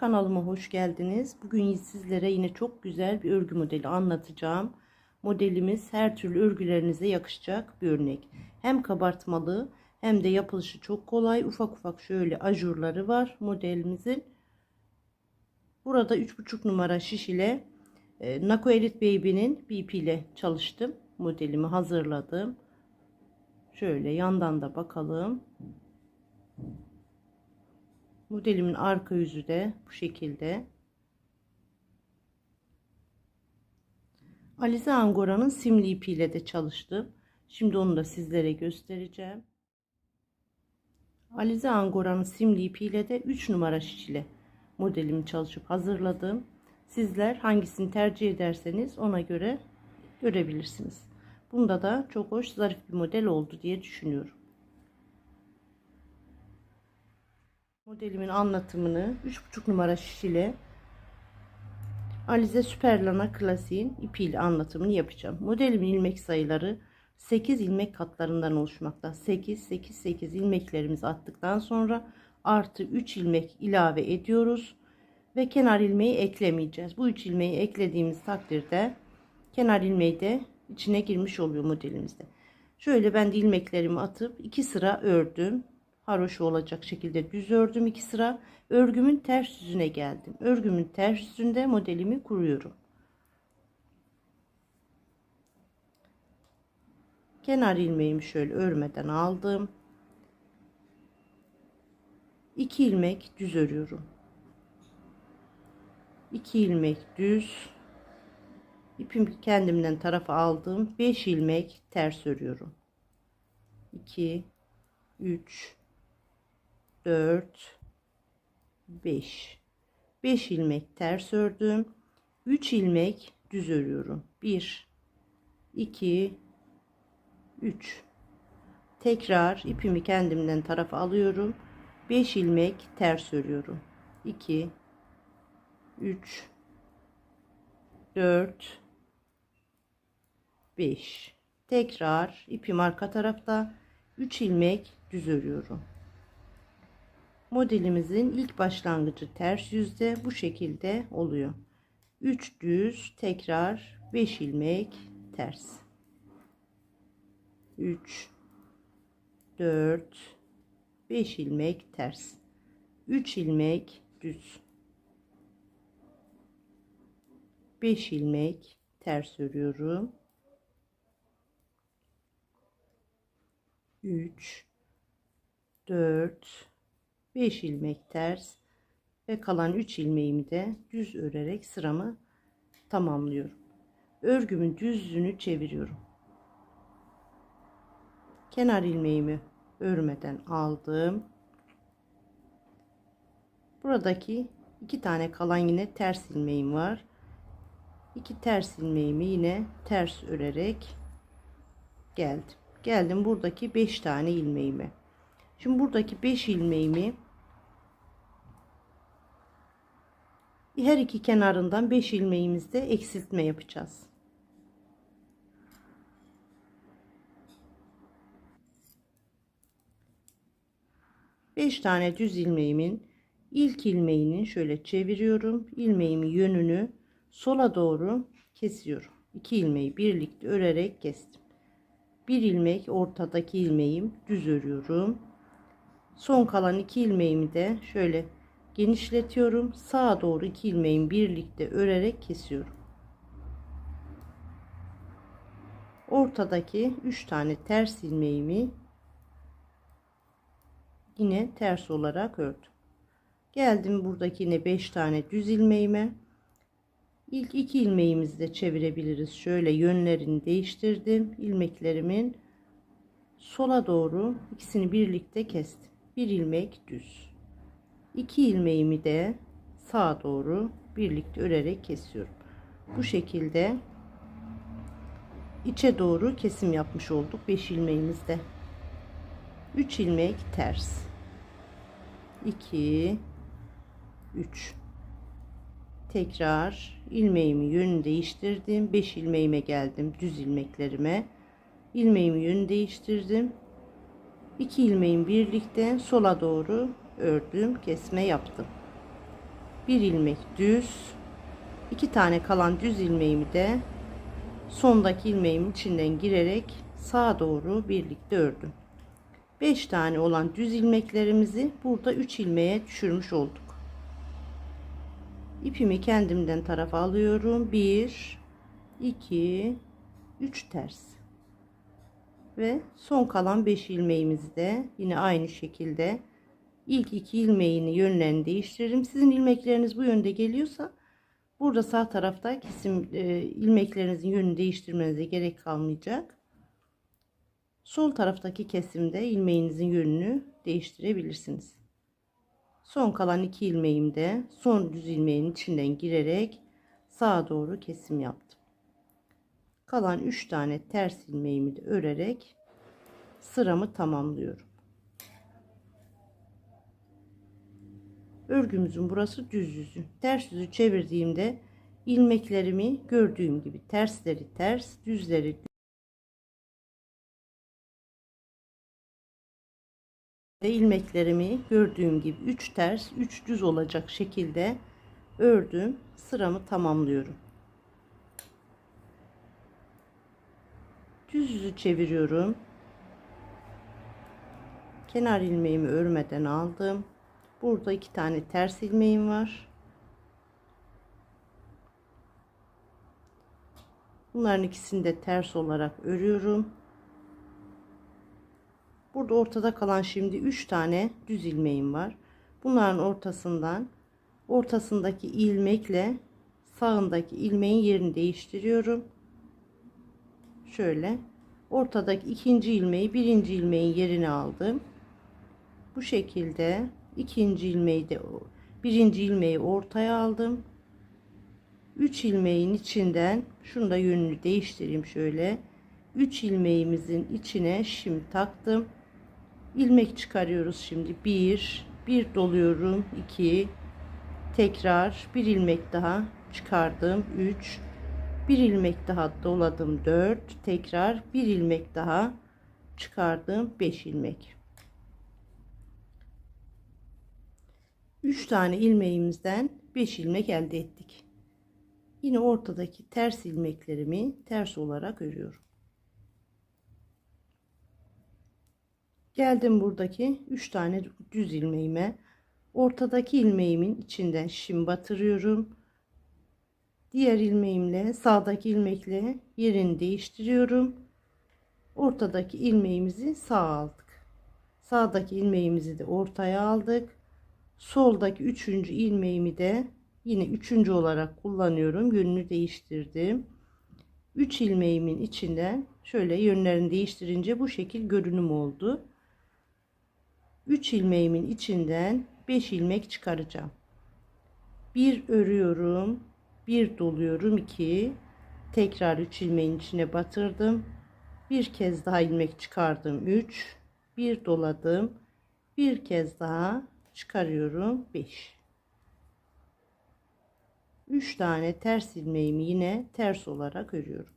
kanalıma hoş geldiniz. Bugün sizlere yine çok güzel bir örgü modeli anlatacağım. Modelimiz her türlü örgülerinize yakışacak bir örnek. Hem kabartmalı hem de yapılışı çok kolay. Ufak ufak şöyle ajurları var modelimizin. Burada 3,5 numara şiş ile e, Nako Elite Baby'nin BP ile çalıştım. Modelimi hazırladım. Şöyle yandan da bakalım. Modelimin arka yüzü de bu şekilde. Alize Angora'nın simli ipiyle de çalıştım. Şimdi onu da sizlere göstereceğim. Alize Angora'nın simli ipiyle de 3 numara şiş ile modelimi çalışıp hazırladım. Sizler hangisini tercih ederseniz ona göre görebilirsiniz. Bunda da çok hoş zarif bir model oldu diye düşünüyorum. Modelimin anlatımını 3,5 numara şiş ile Alize Süperlana klasiğin ipiyle anlatımını yapacağım. Modelimin ilmek sayıları 8 ilmek katlarından oluşmakta. 8 8 8 ilmeklerimizi attıktan sonra artı 3 ilmek ilave ediyoruz ve kenar ilmeği eklemeyeceğiz. Bu 3 ilmeği eklediğimiz takdirde kenar ilmeği de içine girmiş oluyor modelimizde. Şöyle ben de ilmeklerimi atıp 2 sıra ördüm haroşa olacak şekilde düz ördüm iki sıra. Örgümün ters yüzüne geldim. Örgümün ters yüzünde modelimi kuruyorum. Kenar ilmeğimi şöyle örmeden aldım. 2 ilmek düz örüyorum. 2 ilmek düz. İpimi kendimden tarafa aldım. 5 ilmek ters örüyorum. 2 3 4 5 5 ilmek ters ördüm. 3 ilmek düz örüyorum. 1 2 3 tekrar ipimi kendimden tarafa alıyorum. 5 ilmek ters örüyorum. 2 3 4 5 tekrar ipim arka tarafta. 3 ilmek düz örüyorum modelimizin ilk başlangıcı ters yüzde bu şekilde oluyor. 3 düz tekrar 5 ilmek ters. 3 4 5 ilmek ters. 3 ilmek düz. 5 ilmek ters örüyorum. 3 4 5 ilmek ters ve kalan 3 ilmeğimi de düz örerek sıramı tamamlıyorum. Örgümün düzlüğünü çeviriyorum. Kenar ilmeğimi örmeden aldım. Buradaki iki tane kalan yine ters ilmeğim var. İki ters ilmeğimi yine ters örerek geldim. Geldim buradaki 5 tane ilmeğime. Şimdi buradaki 5 ilmeğimi her iki kenarından 5 ilmeğimizde eksiltme yapacağız. Beş tane düz ilmeğimin ilk ilmeğini şöyle çeviriyorum. ilmeğimin yönünü sola doğru kesiyorum. 2 ilmeği birlikte örerek kestim. Bir ilmek ortadaki ilmeğim düz örüyorum. Son kalan iki ilmeğimi de şöyle genişletiyorum. Sağa doğru iki ilmeğimi birlikte örerek kesiyorum. Ortadaki 3 tane ters ilmeğimi yine ters olarak ördüm. Geldim buradaki yine 5 tane düz ilmeğime. İlk iki ilmeğimizi de çevirebiliriz. Şöyle yönlerini değiştirdim. ilmeklerimin sola doğru ikisini birlikte kestim bir ilmek düz. 2 ilmeğimi de sağa doğru birlikte örerek kesiyorum. Bu şekilde içe doğru kesim yapmış olduk 5 ilmeğimizde. 3 ilmek ters. 2 3 tekrar ilmeğimi yönünü değiştirdim. 5 ilmeğime geldim düz ilmeklerime. İlmeğimi yönü değiştirdim 2 ilmeğin birlikte sola doğru ördüm kesme yaptım. Bir ilmek düz iki tane kalan düz ilmeğimi de sondaki ilmeğimin içinden girerek sağa doğru birlikte ördüm. 5 tane olan düz ilmeklerimizi burada 3 ilmeğe düşürmüş olduk. İpimi kendimden tarafa alıyorum. 1 2 3 ters ve son kalan 5 ilmeğimizi de yine aynı şekilde ilk iki ilmeğini yönlerini değiştiririm. Sizin ilmekleriniz bu yönde geliyorsa burada sağ tarafta kesim e, ilmeklerinizin yönünü değiştirmenize gerek kalmayacak. Sol taraftaki kesimde ilmeğinizin yönünü değiştirebilirsiniz. Son kalan iki ilmeğimde son düz ilmeğin içinden girerek sağa doğru kesim yaptım. Kalan 3 tane ters ilmeğimi de örerek sıramı tamamlıyorum. Örgümüzün burası düz yüzü. Ters yüzü çevirdiğimde ilmeklerimi gördüğüm gibi tersleri ters, düzleri ve ilmeklerimi gördüğüm gibi 3 ters 3 düz olacak şekilde ördüm sıramı tamamlıyorum düz yüzü çeviriyorum kenar ilmeğimi örmeden aldım burada iki tane ters ilmeğim var bunların ikisini de ters olarak örüyorum Burada ortada kalan şimdi 3 tane düz ilmeğim var. Bunların ortasından ortasındaki ilmekle sağındaki ilmeğin yerini değiştiriyorum. Şöyle ortadaki ikinci ilmeği birinci ilmeğin yerine aldım. Bu şekilde ikinci ilmeği de birinci ilmeği ortaya aldım. 3 ilmeğin içinden şunu da yönünü değiştireyim şöyle. 3 ilmeğimizin içine şimdi taktım ilmek çıkarıyoruz şimdi 1 1 doluyorum 2 tekrar bir ilmek daha çıkardım 3 bir ilmek daha doladım 4 tekrar bir ilmek daha çıkardım 5 ilmek 3 tane ilmeğimizden 5 ilmek elde ettik yine ortadaki ters ilmeklerimi ters olarak örüyorum Geldim buradaki 3 tane düz ilmeğime. Ortadaki ilmeğimin içinden şim batırıyorum. Diğer ilmeğimle sağdaki ilmekle yerini değiştiriyorum. Ortadaki ilmeğimizi sağ aldık. Sağdaki ilmeğimizi de ortaya aldık. Soldaki üçüncü ilmeğimi de yine üçüncü olarak kullanıyorum. Yönünü değiştirdim. 3 ilmeğimin içinden şöyle yönlerini değiştirince bu şekil görünüm oldu. 3 ilmeğimin içinden 5 ilmek çıkaracağım. 1 örüyorum, 1 doluyorum, 2 tekrar 3 ilmeğin içine batırdım. Bir kez daha ilmek çıkardım 3 bir doladım. Bir kez daha çıkarıyorum 5. 3 tane ters ilmeğimi yine ters olarak örüyorum.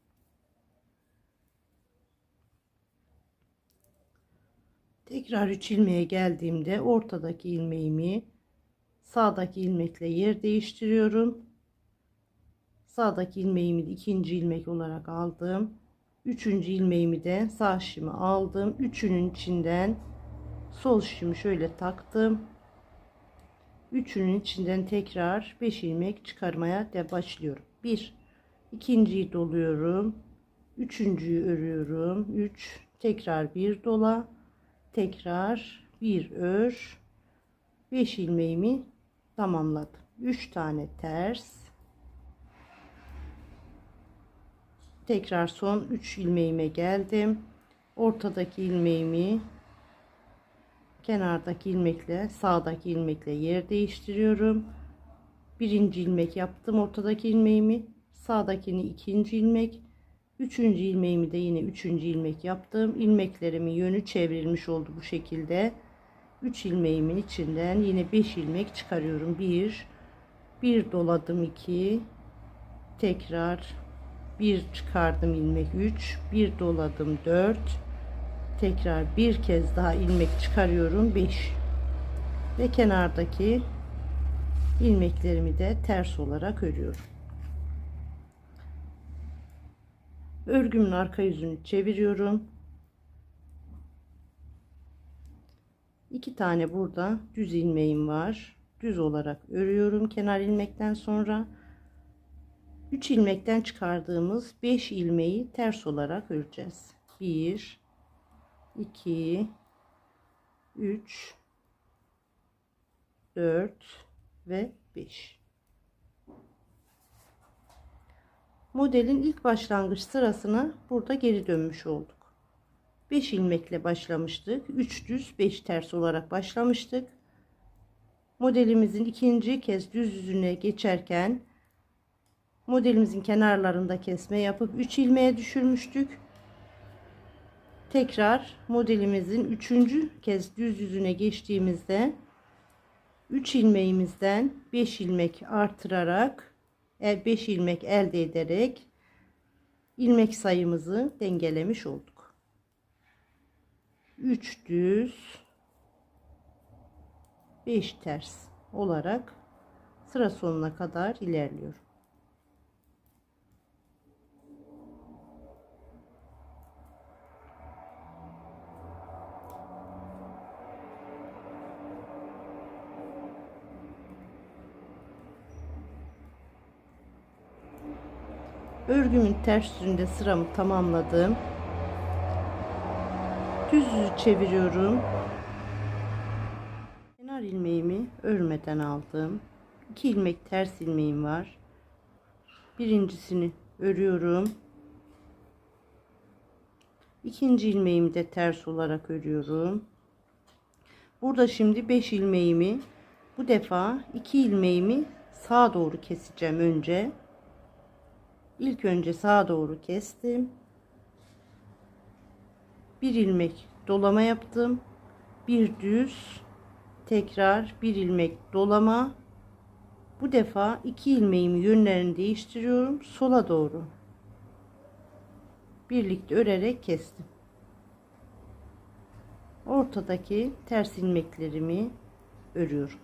Tekrar 3 ilmeğe geldiğimde ortadaki ilmeğimi sağdaki ilmekle yer değiştiriyorum. Sağdaki ilmeğimi ikinci ilmek olarak aldım. Üçüncü ilmeğimi de sağ şimi aldım. Üçünün içinden sol şimi şöyle taktım. Üçünün içinden tekrar 5 ilmek çıkarmaya de başlıyorum. 1 ikinciyi doluyorum. Üçüncüyü örüyorum. 3 tekrar bir dola tekrar bir ör 5 ilmeğimi tamamladım 3 tane ters tekrar son 3 ilmeğime geldim ortadaki ilmeğimi kenardaki ilmekle sağdaki ilmekle yer değiştiriyorum birinci ilmek yaptım ortadaki ilmeğimi sağdakini ikinci ilmek Üçüncü ilmeğimi de yine üçüncü ilmek yaptım. İlmeklerimin yönü çevrilmiş oldu bu şekilde. 3 ilmeğimin içinden yine 5 ilmek çıkarıyorum. 1 1 doladım 2 tekrar 1 çıkardım ilmek 3 1 doladım 4 tekrar bir kez daha ilmek çıkarıyorum 5 ve kenardaki ilmeklerimi de ters olarak örüyorum. Örgümün arka yüzünü çeviriyorum. İki tane burada düz ilmeğim var. Düz olarak örüyorum kenar ilmekten sonra 3 ilmekten çıkardığımız 5 ilmeği ters olarak öreceğiz. 1 2 3 4 ve 5 modelin ilk başlangıç sırasına burada geri dönmüş olduk. 5 ilmekle başlamıştık. 3 düz 5 ters olarak başlamıştık. Modelimizin ikinci kez düz yüzüne geçerken modelimizin kenarlarında kesme yapıp 3 ilmeğe düşürmüştük tekrar modelimizin üçüncü kez düz yüzüne geçtiğimizde 3 ilmeğimizden 5 ilmek artırarak 5 ilmek elde ederek ilmek sayımızı dengelemiş olduk. 3 düz 5 ters olarak sıra sonuna kadar ilerliyorum. Örgümün ters yüzünde sıramı tamamladım. Düz yüzü çeviriyorum. Kenar ilmeğimi örmeden aldım. 2 ilmek ters ilmeğim var. Birincisini örüyorum. İkinci ilmeğimi de ters olarak örüyorum. Burada şimdi 5 ilmeğimi bu defa 2 ilmeğimi sağa doğru keseceğim önce İlk önce sağa doğru kestim. Bir ilmek dolama yaptım. Bir düz tekrar bir ilmek dolama. Bu defa iki ilmeğimi yönlerini değiştiriyorum sola doğru. Birlikte örerek kestim. Ortadaki ters ilmeklerimi örüyorum.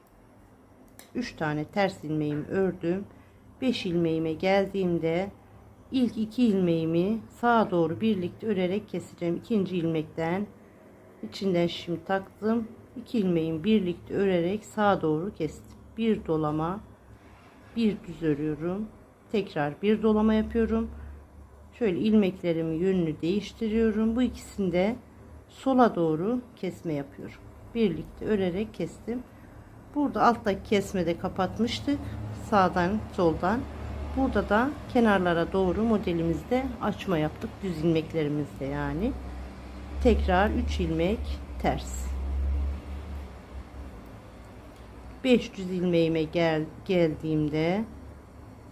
3 tane ters ilmeğimi ördüm. 5 ilmeğime geldiğimde ilk iki ilmeğimi sağa doğru birlikte örerek keseceğim. İkinci ilmekten içinden şimdi taktım. İki ilmeğimi birlikte örerek sağa doğru kestim. Bir dolama bir düz örüyorum. Tekrar bir dolama yapıyorum. Şöyle ilmeklerimin yönünü değiştiriyorum. Bu ikisinde sola doğru kesme yapıyorum. Birlikte örerek kestim. Burada alttaki kesmede kapatmıştık. Sağdan soldan Burada da kenarlara doğru modelimizde açma yaptık. Düz ilmeklerimizde yani. Tekrar 3 ilmek ters. 500 ilmeğime gel geldiğimde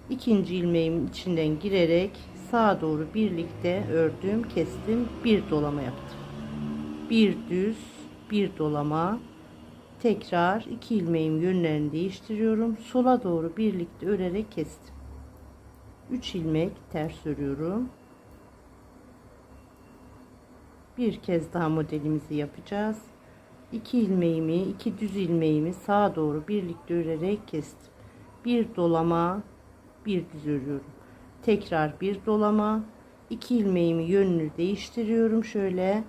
ikinci ilmeğimin içinden girerek sağa doğru birlikte ördüm, kestim, bir dolama yaptım. Bir düz, bir dolama. Tekrar iki ilmeğim yönlerini değiştiriyorum. Sola doğru birlikte örerek kestim. 3 ilmek ters örüyorum. Bir kez daha modelimizi yapacağız. 2 ilmeğimi, 2 düz ilmeğimi sağa doğru birlikte örerek kestim. Bir dolama, bir düz örüyorum. Tekrar bir dolama, 2 ilmeğimi yönünü değiştiriyorum şöyle.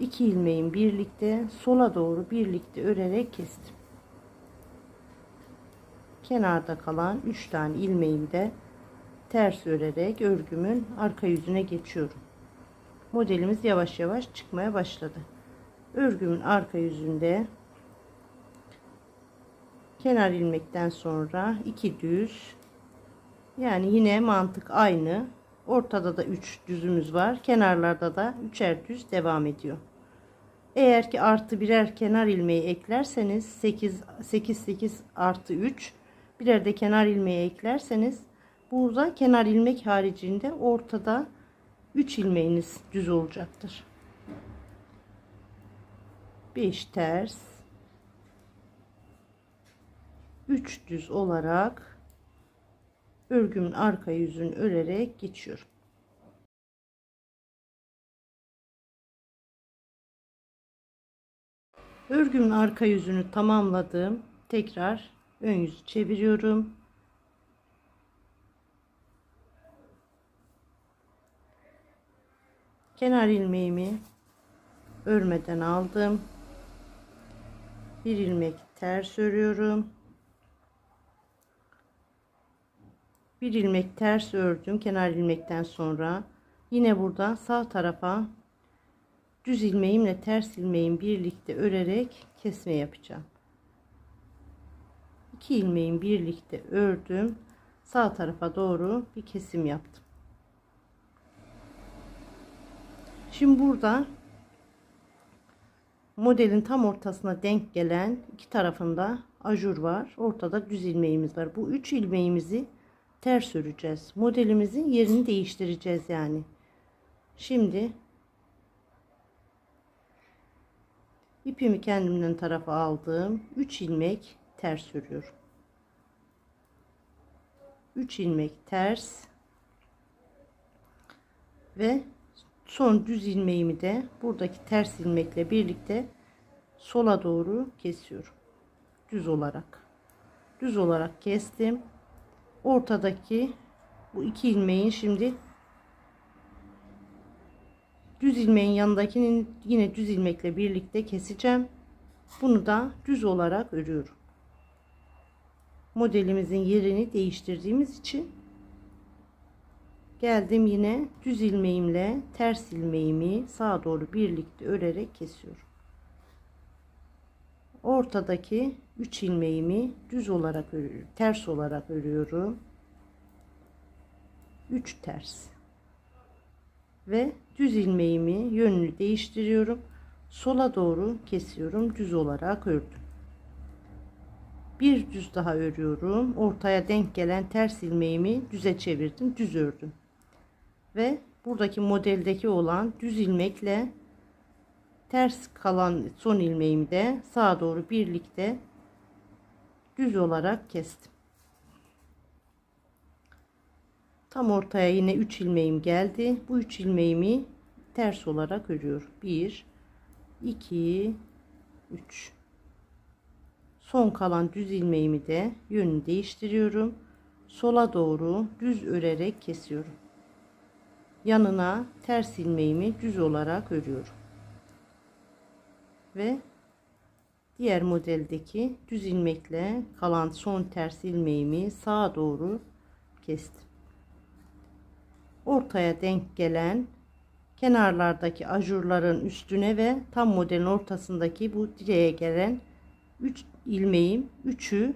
2 ilmeğim birlikte sola doğru birlikte örerek kestim. Kenarda kalan 3 tane ilmeğimi de ters örerek örgümün arka yüzüne geçiyorum. Modelimiz yavaş yavaş çıkmaya başladı. Örgümün arka yüzünde kenar ilmekten sonra iki düz yani yine mantık aynı. Ortada da 3 düzümüz var. Kenarlarda da üçer düz devam ediyor. Eğer ki artı birer kenar ilmeği eklerseniz 8 8 8 artı 3 birer de kenar ilmeği eklerseniz Burada kenar ilmek haricinde ortada 3 ilmeğiniz düz olacaktır. 5 ters 3 düz olarak örgümün arka yüzünü örerek geçiyorum. Örgümün arka yüzünü tamamladım. Tekrar ön yüzü çeviriyorum. Kenar ilmeğimi örmeden aldım. Bir ilmek ters örüyorum. Bir ilmek ters ördüm kenar ilmekten sonra. Yine burada sağ tarafa düz ilmeğimle ters ilmeğim birlikte örerek kesme yapacağım. İki ilmeğin birlikte ördüm. Sağ tarafa doğru bir kesim yaptım. Şimdi burada modelin tam ortasına denk gelen iki tarafında ajur var. Ortada düz ilmeğimiz var. Bu üç ilmeğimizi ters öreceğiz. Modelimizin yerini değiştireceğiz yani. Şimdi ipimi kendimden tarafa aldım. 3 ilmek ters örüyorum. 3 ilmek ters ve son düz ilmeğimi de buradaki ters ilmekle birlikte sola doğru kesiyorum. Düz olarak. Düz olarak kestim. Ortadaki bu iki ilmeğin şimdi düz ilmeğin yanındakinin yine düz ilmekle birlikte keseceğim. Bunu da düz olarak örüyorum. Modelimizin yerini değiştirdiğimiz için geldim yine düz ilmeğimle ters ilmeğimi sağa doğru birlikte örerek kesiyorum. Ortadaki 3 ilmeğimi düz olarak ters olarak örüyorum. 3 ters ve düz ilmeğimi yönünü değiştiriyorum. Sola doğru kesiyorum. Düz olarak ördüm. Bir düz daha örüyorum. Ortaya denk gelen ters ilmeğimi düze çevirdim. Düz ördüm. Ve buradaki modeldeki olan düz ilmekle ters kalan son ilmeğimi de sağa doğru birlikte düz olarak kestim. Tam ortaya yine 3 ilmeğim geldi. Bu 3 ilmeğimi ters olarak örüyorum. 1 2 3 Son kalan düz ilmeğimi de yönünü değiştiriyorum. Sola doğru düz örerek kesiyorum. Yanına ters ilmeğimi düz olarak örüyorum. Ve diğer modeldeki düz ilmekle kalan son ters ilmeğimi sağa doğru kestim ortaya denk gelen kenarlardaki ajurların üstüne ve tam modelin ortasındaki bu direğe gelen 3 ilmeğim 3'ü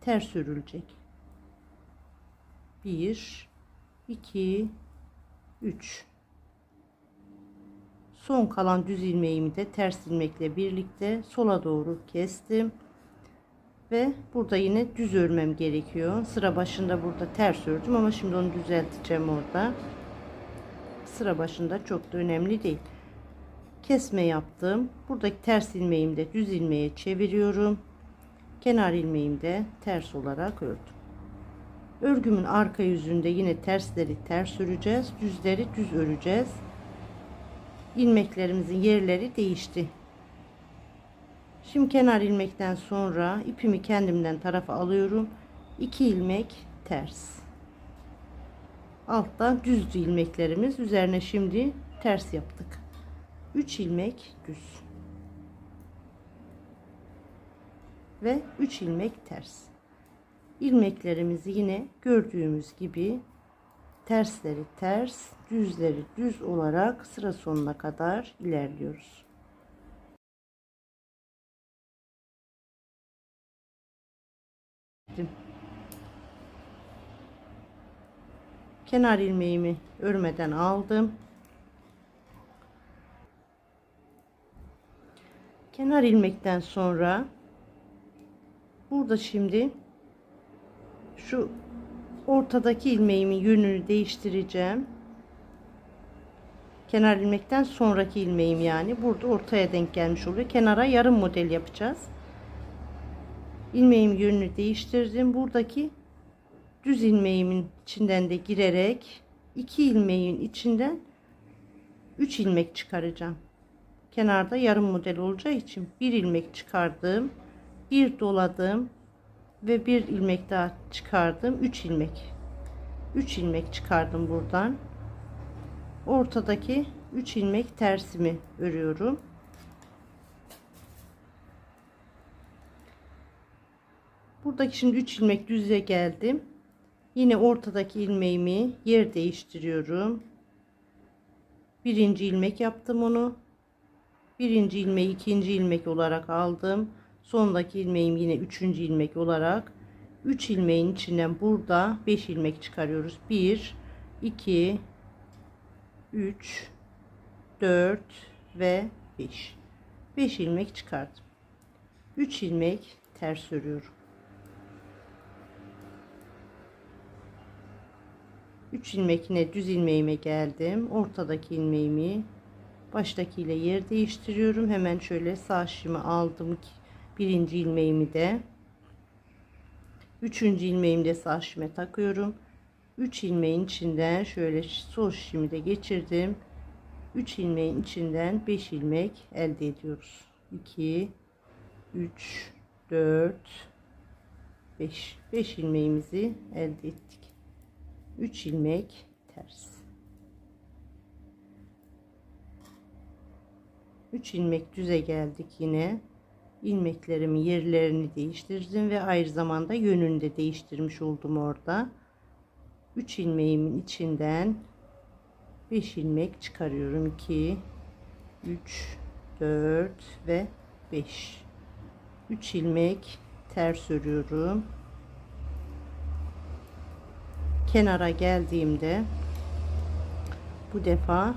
ters örülecek. 1 2 3 Son kalan düz ilmeğimi de ters ilmekle birlikte sola doğru kestim. Ve burada yine düz örmem gerekiyor. Sıra başında burada ters ördüm ama şimdi onu düzelteceğim orada. Sıra başında çok da önemli değil. Kesme yaptım. Buradaki ters ilmeğimi de düz ilmeğe çeviriyorum. Kenar ilmeğimi de ters olarak ördüm. Örgümün arka yüzünde yine tersleri ters öreceğiz. Düzleri düz öreceğiz. İlmeklerimizin yerleri değişti. Şimdi kenar ilmekten sonra ipimi kendimden tarafa alıyorum. 2 ilmek ters. Alttan düz ilmeklerimiz üzerine şimdi ters yaptık. 3 ilmek düz. Ve 3 ilmek ters. İlmeklerimizi yine gördüğümüz gibi tersleri ters, düzleri düz olarak sıra sonuna kadar ilerliyoruz. Kenar ilmeğimi örmeden aldım. Kenar ilmekten sonra burada şimdi şu ortadaki ilmeğimin yönünü değiştireceğim. Kenar ilmekten sonraki ilmeğim yani burada ortaya denk gelmiş oluyor. Kenara yarım model yapacağız ilmeğim yönünü değiştirdim. Buradaki düz ilmeğimin içinden de girerek iki ilmeğin içinden 3 ilmek çıkaracağım. Kenarda yarım model olacağı için bir ilmek çıkardım. Bir doladım. Ve bir ilmek daha çıkardım. 3 ilmek. 3 ilmek çıkardım buradan. Ortadaki 3 ilmek tersimi örüyorum. Buradaki şimdi 3 ilmek düze geldim. Yine ortadaki ilmeğimi yer değiştiriyorum. Birinci ilmek yaptım onu. Birinci ilmeği ikinci ilmek olarak aldım sondaki ilmeğim yine üçüncü ilmek olarak. 3 ilmeğin içinden burada 5 ilmek çıkarıyoruz. 1 2 3 4 ve 5 5 ilmek çıkardım. 3 ilmek ters örüyorum. 3 ilmek yine düz ilmeğime geldim. Ortadaki ilmeğimi baştaki ile yer değiştiriyorum. Hemen şöyle sağ şişimi aldım birinci ilmeğimi de üçüncü ilmeğimi de sağ takıyorum. 3 ilmeğin içinden şöyle sol şişimi de geçirdim. 3 ilmeğin içinden 5 ilmek elde ediyoruz. 2 3 4 5 5 ilmeğimizi elde ettik. 3 ilmek ters. 3 ilmek düze geldik yine ilmeklerimin yerlerini değiştirdim ve aynı zamanda yönünü de değiştirmiş oldum orada. 3 ilmeğimin içinden 5 ilmek çıkarıyorum. 2 3 4 ve 5 3 ilmek ters örüyorum. Kenara geldiğimde bu defa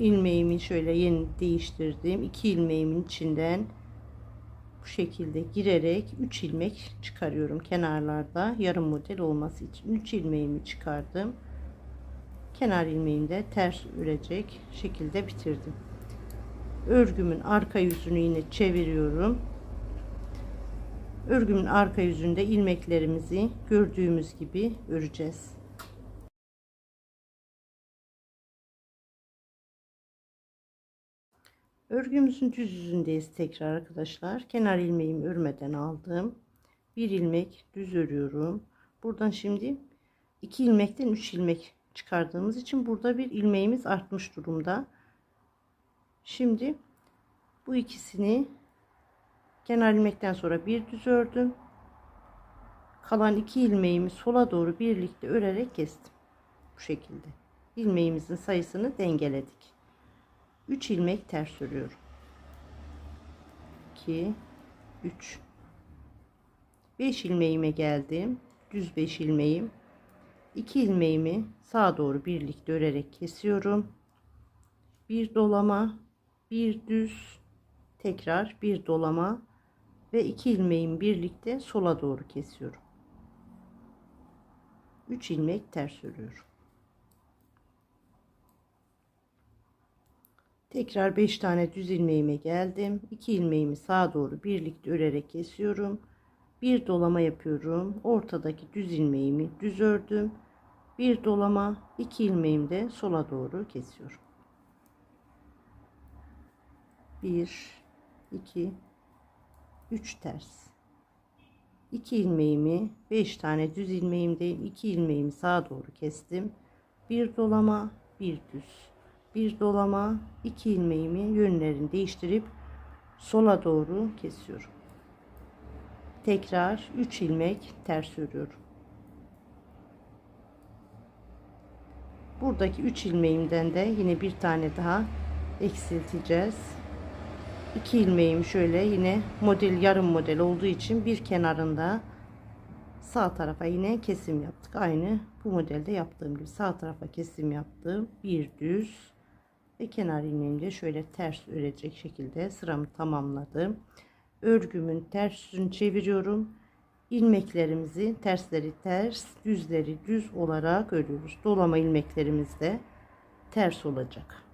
ilmeğimi şöyle yeni değiştirdim. 2 ilmeğimin içinden bu şekilde girerek 3 ilmek çıkarıyorum kenarlarda. Yarım model olması için 3 ilmeğimi çıkardım. Kenar ilmeğimi de ters örecek şekilde bitirdim. Örgümün arka yüzünü yine çeviriyorum. Örgümün arka yüzünde ilmeklerimizi gördüğümüz gibi öreceğiz Örgümüzün düz yüzündeyiz tekrar arkadaşlar. Kenar ilmeğimi örmeden aldım. Bir ilmek düz örüyorum. Buradan şimdi iki ilmekten üç ilmek çıkardığımız için burada bir ilmeğimiz artmış durumda. Şimdi bu ikisini kenar ilmekten sonra bir düz ördüm. Kalan iki ilmeğimi sola doğru birlikte örerek kestim. Bu şekilde. ilmeğimizin sayısını dengeledik. 3 ilmek ters örüyorum 2 3 5 ilmeğime geldim. Düz 5 ilmeğim. 2 ilmeğimi sağa doğru birlikte örerek kesiyorum. Bir dolama bir düz tekrar bir dolama ve 2 ilmeğimi birlikte sola doğru kesiyorum. 3 ilmek ters örüyorum Tekrar 5 tane düz ilmeğime geldim. 2 ilmeğimi sağa doğru birlikte örerek kesiyorum. Bir dolama yapıyorum. Ortadaki düz ilmeğimi düz ördüm. Bir dolama, 2 ilmeğimi de sola doğru kesiyorum. 1 2 3 ters. 2 ilmeğimi 5 tane düz ilmeğimdeyim. 2 ilmeğimi sağa doğru kestim. Bir dolama, bir düz bir dolama iki ilmeğimi yönlerini değiştirip sola doğru kesiyorum. Tekrar 3 ilmek ters örüyorum. Buradaki 3 ilmeğimden de yine bir tane daha eksilteceğiz. 2 ilmeğimi şöyle yine model yarım model olduğu için bir kenarında sağ tarafa yine kesim yaptık. Aynı bu modelde yaptığım gibi sağ tarafa kesim yaptım. Bir düz ve kenar ilmeğimle şöyle ters örecek şekilde sıramı tamamladım. Örgümün ters yüzünü çeviriyorum. ilmeklerimizi tersleri ters, düzleri düz olarak örüyoruz. Dolama ilmeklerimiz de ters olacak.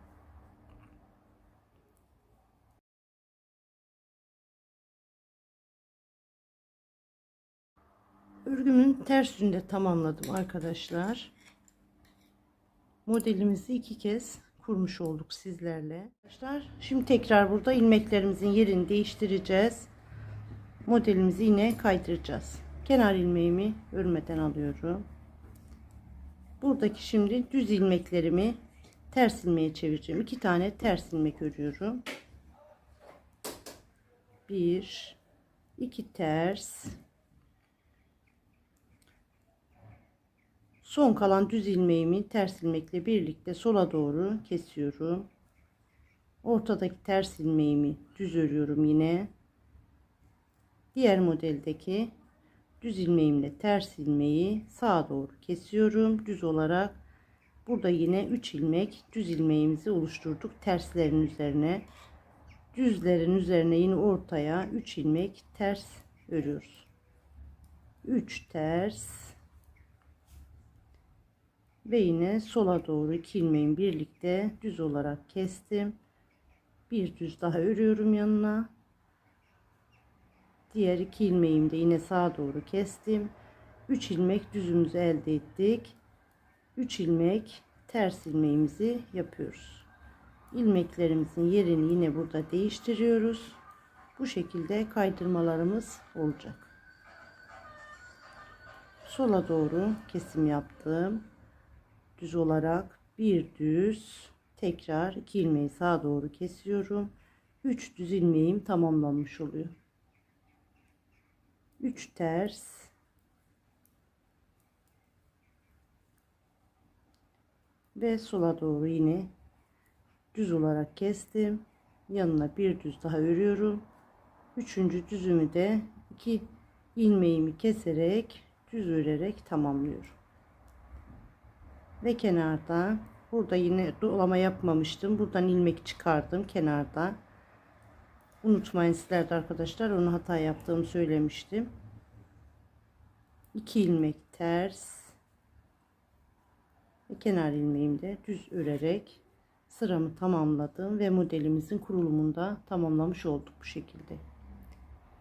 Örgümün ters yüzünde tamamladım arkadaşlar. Modelimizi iki kez kurmuş olduk sizlerle. Arkadaşlar şimdi tekrar burada ilmeklerimizin yerini değiştireceğiz. modelimizi yine kaydıracağız. Kenar ilmeğimi örmeden alıyorum. Buradaki şimdi düz ilmeklerimi ters ilmeğe çevireceğim. İki tane ters ilmek örüyorum. Bir, iki ters. Son kalan düz ilmeğimi ters ilmekle birlikte sola doğru kesiyorum. Ortadaki ters ilmeğimi düz örüyorum yine. Diğer modeldeki düz ilmeğimle ters ilmeği sağa doğru kesiyorum düz olarak. Burada yine 3 ilmek düz ilmeğimizi oluşturduk terslerin üzerine. Düzlerin üzerine yine ortaya 3 ilmek ters örüyoruz. 3 ters ve yine sola doğru 2 ilmeğin birlikte düz olarak kestim. Bir düz daha örüyorum yanına. Diğer iki ilmeğimi de yine sağa doğru kestim. 3 ilmek düzümüzü elde ettik. 3 ilmek ters ilmeğimizi yapıyoruz. İlmeklerimizin yerini yine burada değiştiriyoruz. Bu şekilde kaydırmalarımız olacak. Sola doğru kesim yaptım. Düz olarak bir düz tekrar iki ilmeği sağa doğru kesiyorum. 3 düz ilmeğim tamamlanmış oluyor. 3 ters ve sola doğru yine düz olarak kestim yanına bir düz daha örüyorum üçüncü düzümü de iki ilmeğimi keserek düz örerek tamamlıyorum ve kenarda burada yine dolama yapmamıştım buradan ilmek çıkardım kenarda Unutmayın sizler arkadaşlar onu hata yaptığımı söylemiştim. 2 ilmek ters ve kenar ilmeğimi de düz örerek sıramı tamamladım ve modelimizin kurulumunda tamamlamış olduk bu şekilde.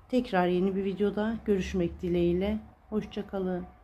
Tekrar yeni bir videoda görüşmek dileğiyle. Hoşçakalın.